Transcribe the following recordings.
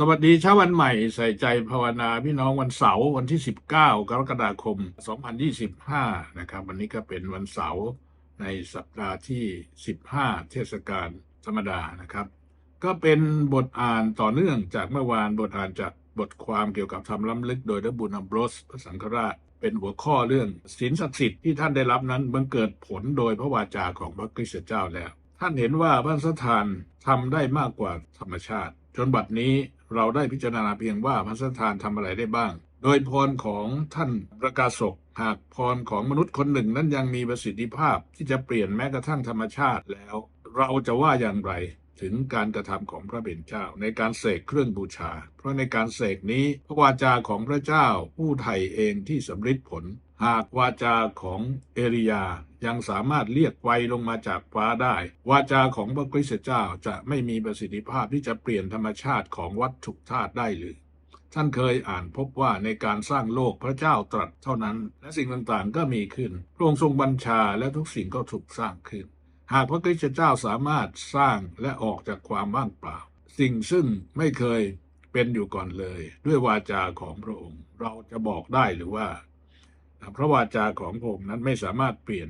สวัสดีเช้าวันใหม่ใส่ใจภาวนาพี่น้องวันเสาร์วันที่ 19 กรกฎาคม 2025 นะครับ วันนี้ก็เป็นวันเสาร์ในสัปดาห์ที่ 15 เทศกาลธรรมดานะครับ ก็เป็นบทอ่านต่อเนื่องจากเมื่อวานบทอ่านจากบทความเกี่ยวกับธรรมล้ำลึกโดยดบุญอัมโบรสพระสังฆราช เป็นหัวข้อเรื่องศีลศักดิ์สิทธิ์ที่ท่านได้รับนั้นบังเกิดผลโดยพระวาจาของพระคริสตเจ้าแล้ว ท่านเห็นว่าพระสถานทำได้มากกว่าธรรมชาติ จนบัดนี้เราได้พิจารณาเพียงว่าพระสถานทำอะไรได้บ้าง โดยพรของท่านประกาศกหากพรของมนุษย์คนหนึ่งนั้นยังมีประสิทธิภาพที่จะเปลี่ยนแม้กระทั่งธรรมชาติแล้ว เราจะว่าอย่างไรถึงการกระทำของพระเบญเจ้า ในการเสกเครื่องบูชา เพราะในการเสกนี้พระวาจาของพระเจ้าผู้ไถ่เองที่สำฤทธิ์ผล หากวาจาของเอลียายังสามารถเรียกไฟลงมาจากฟ้าได้ วาจาของพระคริสตเจ้าจะไม่มีประสิทธิภาพที่จะเปลี่ยนธรรมชาติของวัตถุธาตุได้หรือ ท่านเคยอ่านพบว่าในการสร้างโลกพระเจ้าตรัสเท่านั้น และสิ่งต่างๆก็มีขึ้น พระองค์ทรงบัญชาและทุกสิ่งก็ถูกสร้างขึ้น หากพระคริสตเจ้าสามารถสร้างและออกจากความว่างเปล่า สิ่งซึ่งไม่เคยเป็นอยู่ก่อนเลย ด้วยวาจาของพระองค์ เราจะบอกได้หรือว่า พระวาจาของพระองค์นั้นไม่สามารถเปลี่ยน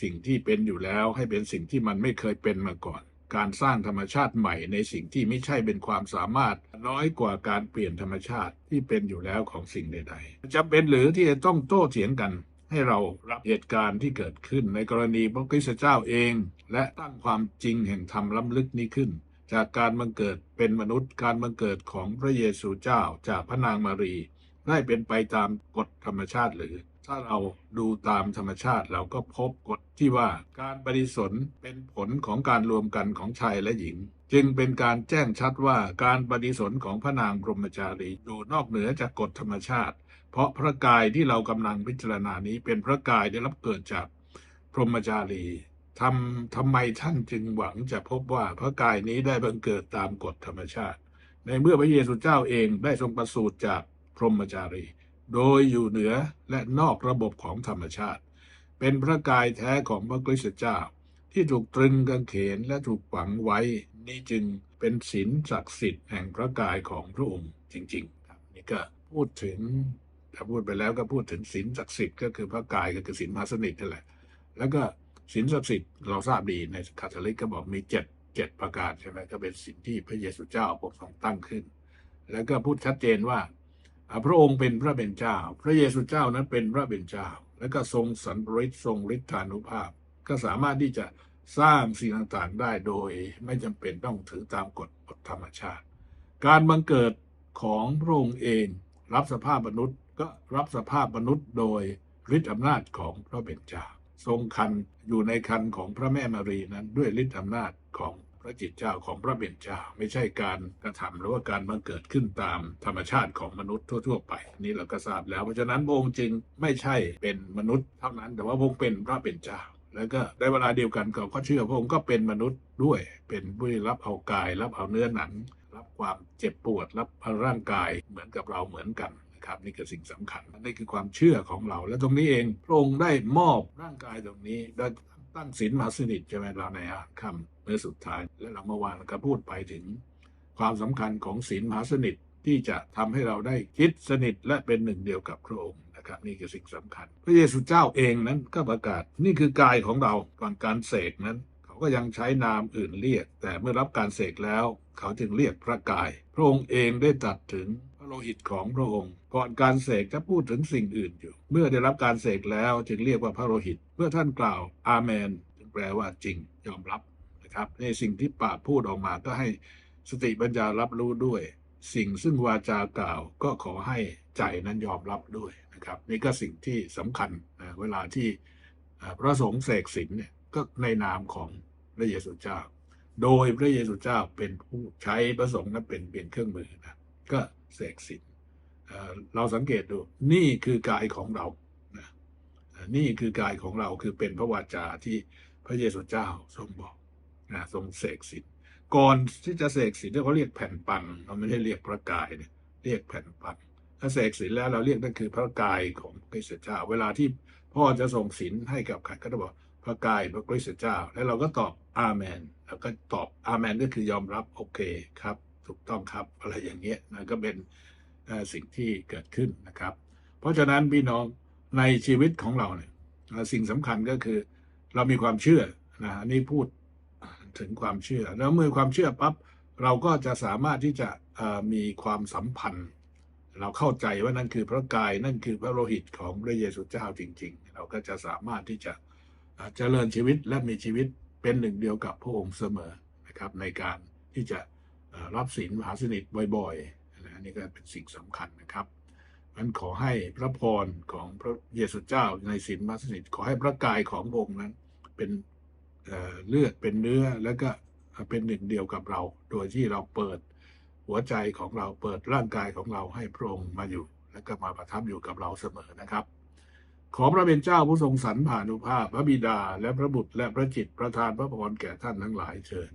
สิ่งที่เป็นอยู่แล้วให้เป็นสิ่งที่มันไม่เคยเป็นมาก่อน การสร้างธรรมชาติใหม่ในสิ่งที่ไม่ใช่เป็นความสามารถ น้อยกว่าการเปลี่ยนธรรมชาติที่เป็นอยู่แล้วของสิ่งใดๆจำเป็นหรือที่จะต้องโต้เถียงกันให้เรารับเหตุการณ์ที่เกิดขึ้นในกรณีพระคริสตเจ้าเอง และตั้งความจริงแห่งธรรมล้ำลึกนี้ขึ้น จากการบังเกิดเป็นมนุษย์การบังเกิดของพระเยซูเจ้าจากพระนางมารีได้เป็นไปตามกฎธรรมชาติหรือ ถ้าเราดูตามธรรมชาติเราก็พบกฎที่ว่าการปฏิสนเป็นผลของการรวมกันของชายและหญิง จึงเป็นการแจ้งชัดว่าการปฏิสนของพระนางพรหมจารีอยู่นอกเหนือจากกฎธรรมชาติ เพราะพระกายที่เรากำลังพิจารณานี้เป็นพระกายได้รับเกิดจากพรหมจารีทำทำไมท่านจึงหวังจะพบว่าพระกายนี้ได้บังเกิดตามกฎธรรมชาติ ในเมื่อพระเยซูเจ้าเองได้ทรงประสูติจากพรหมจารี โดยอยู่เหนือและนอกระบบของธรรมชาติ เป็นพระกายแท้ของพระคริสตเจ้า ที่ถูกตรึงกางเขนและถูกฝังไว้ นี่จึงเป็นศีลศักดิ์สิทธิ์แห่งพระกายของพระองค์จริงๆครับนี่ก็พูดถึงถ้าพูดไปแล้วก็พูดถึงศีลศักดิ์สิทธิ์ก็คือพระกายก็คือศีลมาสนิทนั่นแหละ แล้วก็ศีลศักดิ์สิทธิ์เราทราบดีในคาทอลิกก็บอกมีเจ็ดเจ็ดประการใช่ไหมก็เป็นสิ่งที่พระเยซูเจ้าปกทรงตั้งขึ้น แล้วก็พูดชัดเจนว่า พระองค์เป็นพระเป็นเจ้าพระเยซูเจ้านั้นเป็นพระเป็นเจ้าแล้วก็ทรงสันฤทธิ์ทรงฤทธานุภาพ ก็สามารถที่จะสร้างสิ่งต่างๆได้โดยไม่จำเป็นต้องถือตามกฎกฎธรรมชาติ การบังเกิดของพระองค์เอง รับสภาพมนุษย์ก็รับสภาพมนุษย์โดยฤทธิอำนาจของพระเป็นเจ้าทรงคันอยู่ในคันของพระแม่มารีนั้นด้วยฤทธิอำนาจของ ระจิตเจ้าของพระเบญเจ้าไม่ใช่การกระทำหรือว่าการบังเกิดขึ้นตามธรรมชาติของมนุษย์ทั่ว ๆ ไป นี่เราก็ทราบแล้ว เพราะฉะนั้นพระองค์จึงไม่ใช่เป็นมนุษย์เท่านั้นแต่ว่าพระองค์เป็นพระเป็นเจ้าแล้วก็ในเวลาเดียวกันเขาก็เชื่อพระองค์ก็เป็นมนุษย์ด้วย เป็นผู้ที่รับเอากาย รับเอาเนื้อหนัง รับความเจ็บปวด รับร่างกายเหมือนกับเราเหมือนกันนะครับนี่คือสิ่งสำคัญนี่คือความเชื่อของเรา และตรงนี้เองพระองค์ได้มอบร่างกายตรงนี้ได้ ตั้งศีลมหาสนิทใช่ไหมเราในคำเมื่อสุดท้าย และเราเมื่อวานก็พูดไปถึง ความสำคัญของศีลมหาสนิทที่จะทำให้เราได้คิดสนิทและเป็นหนึ่งเดียวกับพระองค์นะครับนี่คือสิ่งสำคัญ พระเยซูเจ้าเองนั้นก็ประกาศนี่คือกายของเราก่อนการเสกนั้น เขาก็ยังใช้นามอื่นเรียก แต่เมื่อรับการเสกแล้ว เขาจึงเรียกพระกาย พระองค์เองได้ตรัสถึง โลหิตของพระองค์ ก่อนการเสกจะพูดถึงสิ่งอื่นอยู่ เมื่อได้รับการเสกแล้วจึงเรียกว่าพระโลหิต เมื่อท่านกล่าวอาเมนจึงแปลว่าจริงยอมรับนะครับ ในสิ่งที่ปากพูดออกมาก็ให้สติปัญญารับรู้ด้วย สิ่งซึ่งวาจากล่าวก็ขอให้ใจนั้นยอมรับด้วยนะครับ นี่ก็สิ่งที่สำคัญนะเวลาที่พระสงฆ์เสกสินเนี่ยก็ในนามของพระเยซูเจ้า โดยพระเยซูเจ้าเป็นผู้ใช้พระสงฆ์นั้นเป็นเป็นเครื่องมือนะ ก็เสกสินเอ่อเราสังเกตดูนี่คือกายของเรานะนี่คือกายของเราคือเป็นพระวาจาที่พระเยซูเจ้าทรงบอกนะทรงเสกสินก่อนที่จะเสกสินที่เขาเรียกแผ่นปังเราไม่ได้เรียกพระกายเนี่ยเรียกแผ่นปังถ้าเสกสินแล้วเราเรียกนั่นคือพระกายของพระคริสตเจ้า เวลาที่พ่อจะส่งสินให้กับใครก็จะบอกพระกายพระคริสตเจ้า แล้วเราก็ตอบอาเมน แล้วก็ตอบอาเมนก็คือยอมรับโอเคครับ ถูกต้องครับอะไรอย่างเงี้ยนะก็เป็นสิ่งที่เกิดขึ้นนะครับ เพราะฉะนั้นพี่น้องในชีวิตของเราเนี่ยสิ่งสำคัญก็คือ เรามีความเชื่อนะอันนี้พูดถึงความเชื่อ แล้วเมื่อความเชื่อปั๊บเราก็จะสามารถที่จะมีความสัมพันธ์ เราเข้าใจว่านั่นคือพระกายนั่นคือพระโลหิตของพระเยซูเจ้าจริง ๆ เราก็จะสามารถที่จะเอ่อเจริญชีวิตและมีชีวิตเป็นหนึ่งเดียวกับพระองค์เสมอนะครับในการที่จะ รับศีลมหาสนิทบ่อยๆนะอันนี้ก็เป็นสิ่งสำคัญนะครับนั้นขอให้พระพรของพระเยซูเจ้าในศีลมหาสนิทขอให้พระกายขององค์นั้นเป็นเเลือดเป็นเนื้อแล้วก็เป็นหนึ่งเดียวกับเรา โดยที่เราเปิดหัวใจของเราเปิดร่างกายของเราให้พระองค์มาอยู่ และก็มาประทับอยู่กับเราเสมอนะครับ ขอพระเป็นเจ้าผู้ทรงสรรผ่านุภาพ พระบิดาและพระบุตรและพระจิตประทานพระพรแก่ท่านทั้งหลายเชิญ